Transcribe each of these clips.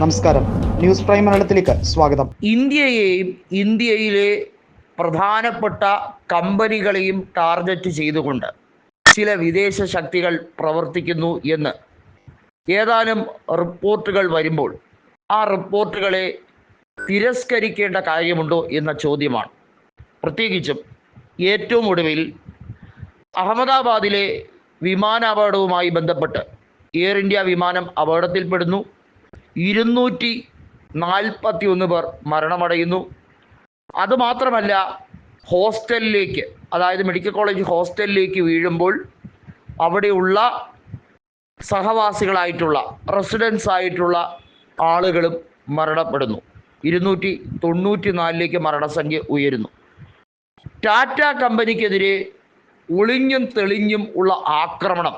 നമസ്കാരം. News prime മലയാളത്തിലേക്ക് സ്വാഗതം. ഇന്ത്യയെയും ഇന്ത്യയിലെ പ്രധാനപ്പെട്ട കമ്പനികളെയും ടാർഗറ്റ് ചെയ്തുകൊണ്ട് ചില വിദേശ ശക്തികൾ പ്രവർത്തിക്കുന്നു എന്ന്. ഏതാനും റിപ്പോർട്ടുകൾ വരുമ്പോൾ ആ റിപ്പോർട്ടുകളെ തിരസ്കരിക്കേണ്ട കാര്യമുണ്ടോ എന്ന ചോദ്യമാണ്. പ്രത്യേകിച്ചും ഏറ്റവും ഒടുവിൽ അഹമ്മദാബാദിലെ വിമാനാപകടവുമായി ബന്ധപ്പെട്ട് എയർ ഇന്ത്യ വിമാനം അപകടത്തിൽപ്പെടുന്നു. ഇരുന്നൂറ്റി നാൽപ്പത്തി ഒന്ന് പേർ മരണമടയുന്നു. അതുമാത്രമല്ല ഹോസ്റ്റലിലേക്ക് അതായത് മെഡിക്കൽ കോളേജ് ഹോസ്റ്റലിലേക്ക് വീഴുമ്പോൾ അവിടെയുള്ള സഹവാസികളായിട്ടുള്ള റെസിഡൻസ് ആയിട്ടുള്ള ആളുകളും മരണപ്പെടുന്നു. ഇരുന്നൂറ്റി തൊണ്ണൂറ്റി നാലിലേക്ക് മരണസംഖ്യ ഉയരുന്നു. ടാറ്റ കമ്പനിക്കെതിരെ ഒളിഞ്ഞും തെളിഞ്ഞും ഉള്ള ആക്രമണം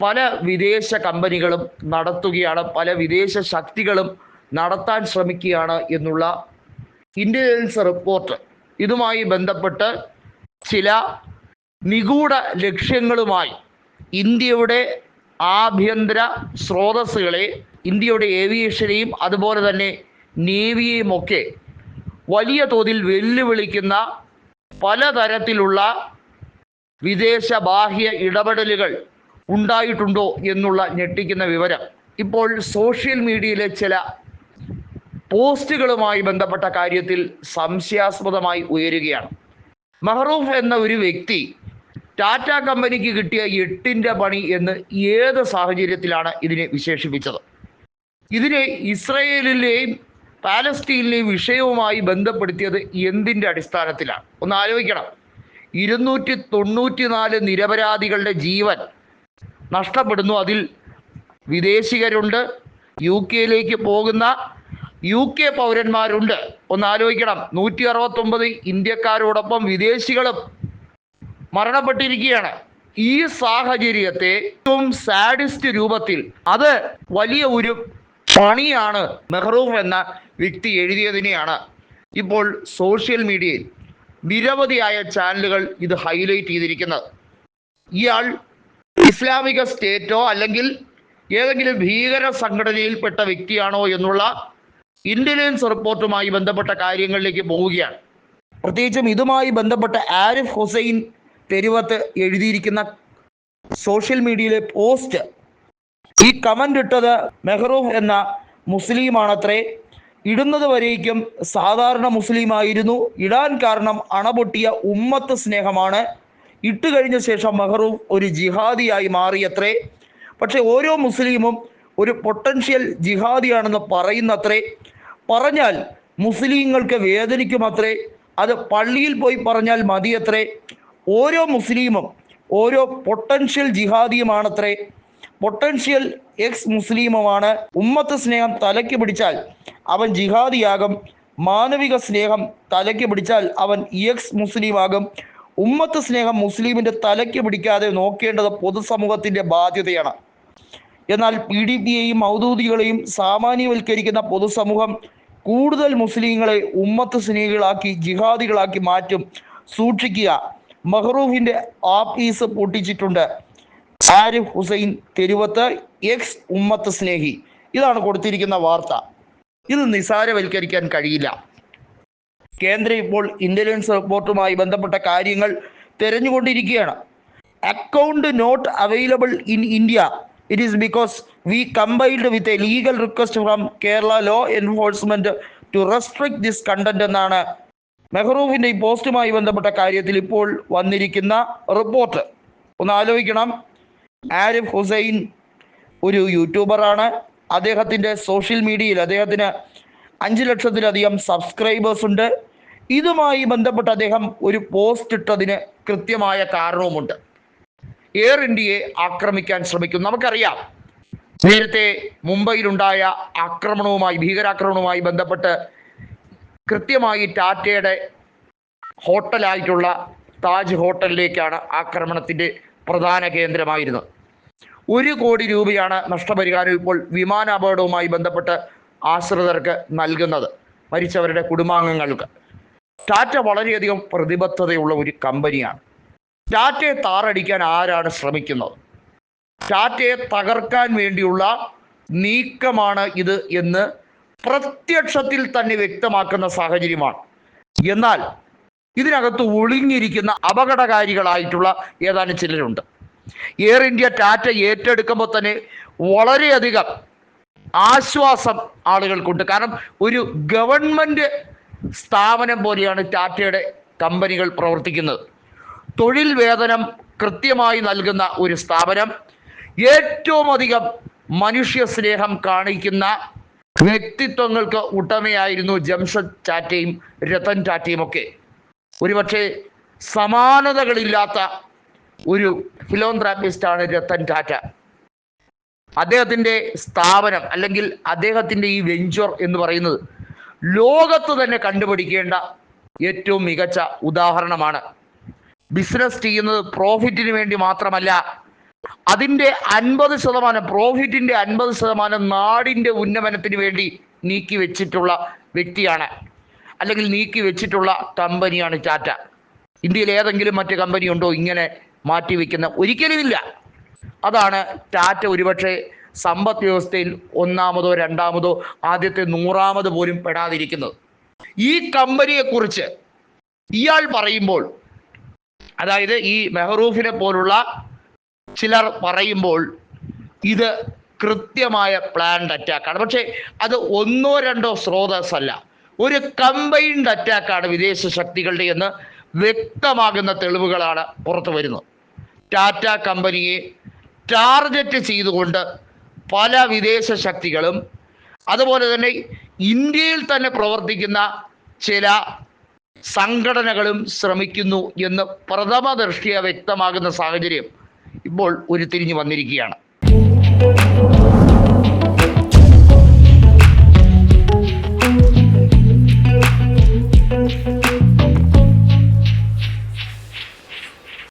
പല വിദേശ കമ്പനികളും നടത്തുകയാണ് പല വിദേശ ശക്തികളും നടത്താൻ ശ്രമിക്കുകയാണ് എന്നുള്ള ഇന്റലിജൻസ് റിപ്പോർട്ട് ഇതുമായി ബന്ധപ്പെട്ട് ചില നിഗൂഢ ലക്ഷ്യങ്ങളുമായി ഇന്ത്യയുടെ ആഭ്യന്തര സ്രോതസ്സുകളെ ഇന്ത്യയുടെ ഏവിയേഷനെയും അതുപോലെ തന്നെ നേവിയെയും ഒക്കെ വലിയ തോതിൽ വെല്ലുവിളിക്കുന്ന പലതരത്തിലുള്ള വിദേശ ബാഹ്യ ഇടപെടലുകൾ ഉണ്ടായിട്ടുണ്ടോ എന്നുള്ള ഞെട്ടിക്കുന്ന വിവരം. ഇപ്പോൾ സോഷ്യൽ മീഡിയയിലെ ചില പോസ്റ്റുകളുമായി ബന്ധപ്പെട്ട കാര്യത്തിൽ സംശയാസ്പദമായി ഉയരുകയാണ്. മെഹറൂഫ് എന്ന ഒരു വ്യക്തി ടാറ്റ കമ്പനിക്ക് കിട്ടിയ എട്ടിന്റെ പണി എന്ന് ഏത് സാഹചര്യത്തിലാണ് ഇതിനെ വിശേഷിപ്പിച്ചത്? ഇതിനെ ഇസ്രയേലിലെയും പാലസ്തീനിലെയും വിഷയവുമായി ബന്ധപ്പെടുത്തിയത് എന്തിന്റെ അടിസ്ഥാനത്തിലാണ്? ഒന്ന് ആലോചിക്കണം. ഇരുന്നൂറ്റി തൊണ്ണൂറ്റി നാല് നിരപരാധികളുടെ ജീവൻ നഷ്ടപ്പെടുന്നു. അതിൽ വിദേശികരുണ്ട്. യു കെയിലേക്ക് പോകുന്ന യു കെ പൗരന്മാരുണ്ട്. ഒന്ന് ആലോചിക്കണം നൂറ്റി അറുപത്തൊമ്പത് ഇന്ത്യക്കാരോടൊപ്പം വിദേശികളും മരണപ്പെട്ടിരിക്കുകയാണ്. ഈ സാഹചര്യത്തെ ഏറ്റവും സാഡിസ്റ്റ് രൂപത്തിൽ അത് വലിയ ഒരു പണിയാണ് മെഹ്റൂഫ് എന്ന വ്യക്തി എഴുതിയതിനെയാണ്. ഇപ്പോൾ സോഷ്യൽ മീഡിയയിൽ നിരവധിയായ ചാനലുകൾ ഇത് ഹൈലൈറ്റ് ചെയ്തിരിക്കുന്നത്. ഇയാൾ ഇസ്ലാമിക സ്റ്റേറ്റോ അല്ലെങ്കിൽ ഏതെങ്കിലും ഭീകര സംഘടനയിൽപ്പെട്ട വ്യക്തിയാണോ എന്നുള്ള ഇന്റലിജൻസ് റിപ്പോർട്ടുമായി ബന്ധപ്പെട്ട കാര്യങ്ങളിലേക്ക് പോവുകയാണ്. പ്രത്യേകിച്ചും ഇതുമായി ബന്ധപ്പെട്ട ആരിഫ് ഹുസൈൻ തെരുവത്ത് എഴുതിയിരിക്കുന്ന സോഷ്യൽ മീഡിയയിലെ പോസ്റ്റ് ഈ കമന്റ് ഇട്ടത് മെഹ്റൂഫ് എന്ന മുസ്ലിമാണത്രേ. ഇടുന്നത് വരേക്കും സാധാരണ മുസ്ലിമായിരുന്നു. ഇടാൻ കാരണം അണപൊട്ടിയ ഉമ്മത്ത് സ്നേഹമാണ്. ഇട്ട് കഴിഞ്ഞ ശേഷം മെഹ്റൂഫ് ഒരു ജിഹാദിയായി മാറിയത്രേ. പക്ഷെ ഓരോ മുസ്ലിമും ഒരു പൊട്ടൻഷ്യൽ ജിഹാദിയാണെന്ന് പറയുന്നത്രേ. പറഞ്ഞാൽ മുസ്ലിങ്ങൾക്ക് വേദനിക്കുമത്രേ. അത് പള്ളിയിൽ പോയി പറഞ്ഞാൽ മതിയത്രേ. ഓരോ മുസ്ലിമും ഓരോ പൊട്ടൻഷ്യൽ ജിഹാദിയുമാണത്രേ. പൊട്ടൻഷ്യൽ എക്സ് മുസ്ലിമുമാണ്. ഉമ്മത്ത് സ്നേഹം തലയ്ക്ക് പിടിച്ചാൽ അവൻ ജിഹാദിയാകും. മാനവിക സ്നേഹം തലയ്ക്ക് പിടിച്ചാൽ അവൻ എക്സ് മുസ്ലിമാകും. ഉമ്മത്ത് സ്നേഹം മുസ്ലിമിന്റെ തലയ്ക്ക് പിടിക്കാതെ നോക്കേണ്ടത് പൊതുസമൂഹത്തിന്റെ ബാധ്യതയാണ്. എന്നാൽ പി ഡി പിയെയും മൗദൂദികളെയും സാമാന്യവൽക്കരിക്കുന്ന പൊതുസമൂഹം കൂടുതൽ മുസ്ലിങ്ങളെ ഉമ്മത്ത് സ്നേഹികളാക്കി ജിഹാദികളാക്കി മാറ്റും സൂക്ഷിക്കുക. മെഹ്റൂഫിന്റെ ആഫീസ് പൊട്ടിച്ചിട്ടുണ്ട്. ആരിഫ് ഹുസൈൻ തെരുവത്ത് എക്സ് ഉമ്മത്ത് സ്നേഹി. ഇതാണ് കൊടുത്തിരിക്കുന്ന വാർത്ത. ഇത് നിസാരവൽക്കരിക്കാൻ കഴിയില്ല. കേന്ദ്രം ഇപ്പോൾ ഇന്റലിജൻസ് റിപ്പോർട്ടുമായി ബന്ധപ്പെട്ട കാര്യങ്ങൾ തെരഞ്ഞുകൊണ്ടിരിക്കുകയാണ്. Account not available in India. It is because we compiled with a legal request from Kerala law enforcement to restrict this content എന്നാണ് മെഹ്റൂഫിന്റെ ഈ പോസ്റ്റുമായി ബന്ധപ്പെട്ട കാര്യത്തിൽ ഇപ്പോൾ വന്നിരിക്കുന്ന റിപ്പോർട്ട്. ഒന്ന് ആലോചിക്കണം. ആരിഫ് ഹുസൈൻ ഒരു യൂട്യൂബറാണ് അദ്ദേഹത്തിന്റെ സോഷ്യൽ മീഡിയയിൽ അദ്ദേഹത്തിന് അഞ്ച് ലക്ഷത്തിലധികം സബ്സ്ക്രൈബേഴ്സ് ഉണ്ട്. ഇതുമായി ബന്ധപ്പെട്ട് അദ്ദേഹം ഒരു പോസ്റ്റ് ഇട്ടതിന് കൃത്യമായ കാരണവുമുണ്ട്. എയർ ഇന്ത്യയെ ആക്രമിക്കാൻ ശ്രമിക്കും. നമുക്കറിയാം നേരത്തെ മുംബൈയിലുണ്ടായ ആക്രമണവുമായി ഭീകരാക്രമണവുമായി ബന്ധപ്പെട്ട് കൃത്യമായി ടാറ്റയുടെ ഹോട്ടലായിട്ടുള്ള താജ് ഹോട്ടലിലേക്കാണ് ആക്രമണത്തിന്റെ പ്രധാന കേന്ദ്രമായിരുന്നത്. ഒരു കോടി രൂപയാണ് നഷ്ടപരിഹാരം ഇപ്പോൾ വിമാനാപകടവുമായി ബന്ധപ്പെട്ട് ആശ്രിതർക്ക് നൽകുന്നത് മരിച്ചവരുടെ കുടുംബാംഗങ്ങൾക്ക്. ടാറ്റ വളരെയധികം പ്രതിബദ്ധതയുള്ള ഒരു കമ്പനിയാണ്. ടാറ്റയെ താറടിക്കാൻ ആരാണ് ശ്രമിക്കുന്നത്? ടാറ്റയെ തകർക്കാൻ വേണ്ടിയുള്ള നീക്കമാണ് ഇത് എന്ന് പ്രത്യക്ഷത്തിൽ തന്നെ വ്യക്തമാക്കുന്ന സാഹചര്യമാണ്. എന്നാൽ ഇതിനകത്ത് ഒളിഞ്ഞിരിക്കുന്ന അപകടകാരികളായിട്ടുള്ള ഏതാനും ചിലരുണ്ട്. എയർ ഇന്ത്യ ടാറ്റ ഏറ്റെടുക്കുമ്പോൾ തന്നെ വളരെയധികം ആശ്വാസം ആളുകൾക്കുണ്ട്. കാരണം ഒരു ഗവൺമെന്റ് സ്ഥാപനം പോലെയാണ് ടാറ്റയുടെ കമ്പനികൾ പ്രവർത്തിക്കുന്നത്. തൊഴിൽ വേതനം കൃത്യമായി നൽകുന്ന ഒരു സ്ഥാപനം. ഏറ്റവും അധികം മനുഷ്യ സ്നേഹം കാണിക്കുന്ന വ്യക്തിത്വങ്ങൾക്ക് ഉടമയായിരുന്നു ജംഷദ് ടാറ്റയും രതൻ ടാറ്റയും ഒക്കെ. ഒരുപക്ഷെ സമാനതകളില്ലാത്ത ഒരു ഫിലോന്ത്രാപ്പിസ്റ്റാണ് രത്തൻ ടാറ്റ. അദ്ദേഹത്തിന്റെ സ്ഥാപനം അല്ലെങ്കിൽ അദ്ദേഹത്തിന്റെ ഈ വെഞ്ചർ എന്ന് പറയുന്നത് ലോകത്ത് തന്നെ കണ്ടുപിടിക്കേണ്ട ഏറ്റവും മികച്ച ഉദാഹരണമാണ്. ബിസിനസ് ചെയ്യുന്നത് പ്രോഫിറ്റിന് വേണ്ടി മാത്രമല്ല അതിന്റെ അൻപത് ശതമാനം പ്രോഫിറ്റിന്റെ അൻപത് ശതമാനം നാടിന്റെ ഉന്നമനത്തിന് വേണ്ടി നീക്കി വെച്ചിട്ടുള്ള വ്യക്തിയാണ്. അല്ലെങ്കിൽ നീക്കി വെച്ചിട്ടുള്ള കമ്പനിയാണ് ടാറ്റ ഇന്ത്യയിൽ ഏതെങ്കിലും മറ്റു കമ്പനി ഉണ്ടോ ഇങ്ങനെ മാറ്റി വെക്കുന്ന? ഒരിക്കലുമില്ല അതാണ് ടാറ്റ ഒരുപക്ഷെ സമ്പദ് വ്യവസ്ഥയിൽ ഒന്നാമതോ രണ്ടാമതോ ആദ്യത്തെ നൂറാമത് പോലും പെടാതിരിക്കുന്നത്. ഈ കമ്പനിയെക്കുറിച്ച് ഇയാൾ പറയുമ്പോൾ അതായത് ഈ മെഹറൂഫിനെ പോലുള്ള ചിലർ പറയുമ്പോൾ ഇത് കൃത്യമായ പ്ലാൻഡ് അറ്റാക്കാണ് പക്ഷേ അത് ഒന്നോ രണ്ടോ സ്രോതസ്സല്ല ഒരു കമ്പൈൻഡ് അറ്റാക്കാണ് വിദേശ ശക്തികളുടെ എന്ന് വ്യക്തമാകുന്ന തെളിവുകളാണ് പുറത്തു വരുന്നത് ടാറ്റ കമ്പനിയെ ടാർഗറ്റ് ചെയ്തുകൊണ്ട് പല വിദേശ ശക്തികളും അതുപോലെ തന്നെ ഇന്ത്യയിൽ തന്നെ പ്രവർത്തിക്കുന്ന ചില സംഘടനകളും ശ്രമിക്കുന്നു എന്ന് പ്രഥമ ദൃഷ്ടിയ വ്യക്തമാകുന്ന സാഹചര്യം ഇപ്പോൾ ഉരുത്തിരിഞ്ഞു വന്നിരിക്കുകയാണ്.